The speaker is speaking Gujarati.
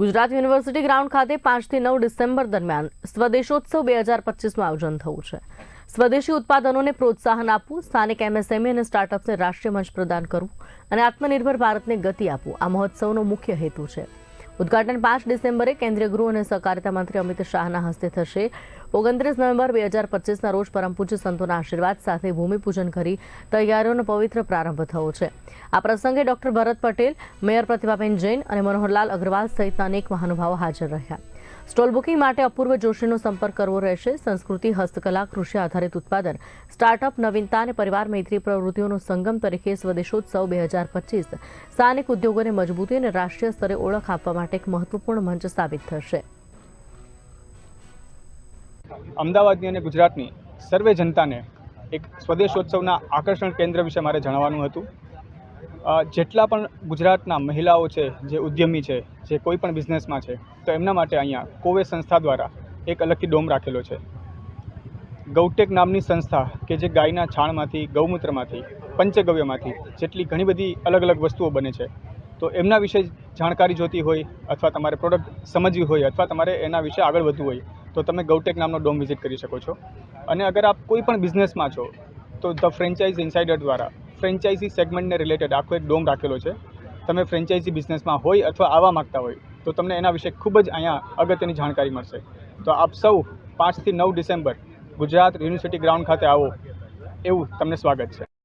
ગુજરાત યુનિવર્સિટી ગ્રાઉન્ડ ખાતે પાંચથી નવ ડિસેમ્બર દરમિયાન સ્વદેશોત્સવ બે હજાર પચીસનું આયોજન થયું છે. સ્વદેશી ઉત્પાદનોને પ્રોત્સાહન આપવું, સ્થાનિક એમએસએમઈ અને સ્ટાર્ટઅપ્સને રાષ્ટ્રીય મંચ પ્રદાન કરવું અને આત્મનિર્ભર ભારતને ગતિ આપવું આ મહોત્સવનો મુખ્ય હેતુ છે. ઉદ્ઘાટન પાંચ ડિસેમ્બરે કેન્દ્રીય ગૃહ અને સહકારિતા મંત્રી અમિત શાહના હસ્તે થશે. ઓગણત્રીસ નવેમ્બર બે હજાર પચીસના રોજ પરમ પૂજ્ય સંતોના આશીર્વાદ સાથે ભૂમિપૂજન કરી તૈયારીઓનો પવિત્ર પ્રારંભ થયો છે. આ પ્રસંગે ડોક્ટર ભરત પટેલ, મેયર પ્રતિભાબેન જૈન અને મનોહરલાલ અગ્રવાલ સહિતના અનેક મહાનુભાવો હાજર રહ્યા. સ્ટોલ બુકિંગ માટે અપૂર્વ જોશીનો સંપર્ક કરવો રહેશે. સંસ્કૃતિ, હસ્તકલા, કૃષિ આધારિત ઉત્પાદન, સ્ટાર્ટઅપ, નવીનતા અને પરિવાર મૈત્રી પ્રવૃત્તિઓનો સંગમ તરીકે સ્વદેશોત્સવ બે હજાર પચીસ સ્થાનિક ઉદ્યોગોને મજબૂતી અને રાષ્ટ્રીય સ્તરે ઓળખ આપવા માટે એક મહત્વપૂર્ણ મંચ સાબિત થશે. અમદાવાદની અને ગુજરાતની સર્વે જનતાને એક સ્વદેશોત્સવના આકર્ષણ કેન્દ્ર વિશે મારે જણાવવાનું હતું. જેટલા પણ ગુજરાતના મહિલાઓ છે, જે ઉદ્યમી છે, જે કોઈ પણ બિઝનેસમાં છે, તો એમના માટે અહીંયા કોવે સંસ્થા દ્વારા એક અલગથી ડોમ રાખેલો છે. ગૌટેક નામની સંસ્થા કે જે ગાયના છાણમાંથી, ગૌમૂત્રમાંથી, પંચગવ્યમાંથી જેટલી ઘણી બધી અલગ અલગ વસ્તુઓ બને છે, તો એમના વિશે જાણકારી જોતી હોય અથવા તમારે પ્રોડક્ટ સમજવી હોય અથવા તમારે એના વિશે આગળ વધવું હોય તો તમે ગૌટેક નામનો ડોમ વિઝિટ કરી શકો છો. અને અગર આપ કોઈ પણ બિઝનેસમાં છો, તો ધ ફ્રેન્ચાઇઝ ઇન્સાઇડર દ્વારા ફ્રેન્ચાઇઝી સેગમેન્ટને રિલેટેડ આખો એક ડોમ રાખેલો છે. તમે ફ્રેન્ચાઇઝી બિઝનેસમાં હોય અથવા આવવા માગતા હોય, તો તમને એના વિશે ખૂબ જ અહીંયા અગત્યની જાણકારી મળશે. તો આપ સૌ પાંચથી નવ ડિસેમ્બર ગુજરાત યુનિવર્સિટી ગ્રાઉન્ડ ખાતે આવો. એવું તમને સ્વાગત છે.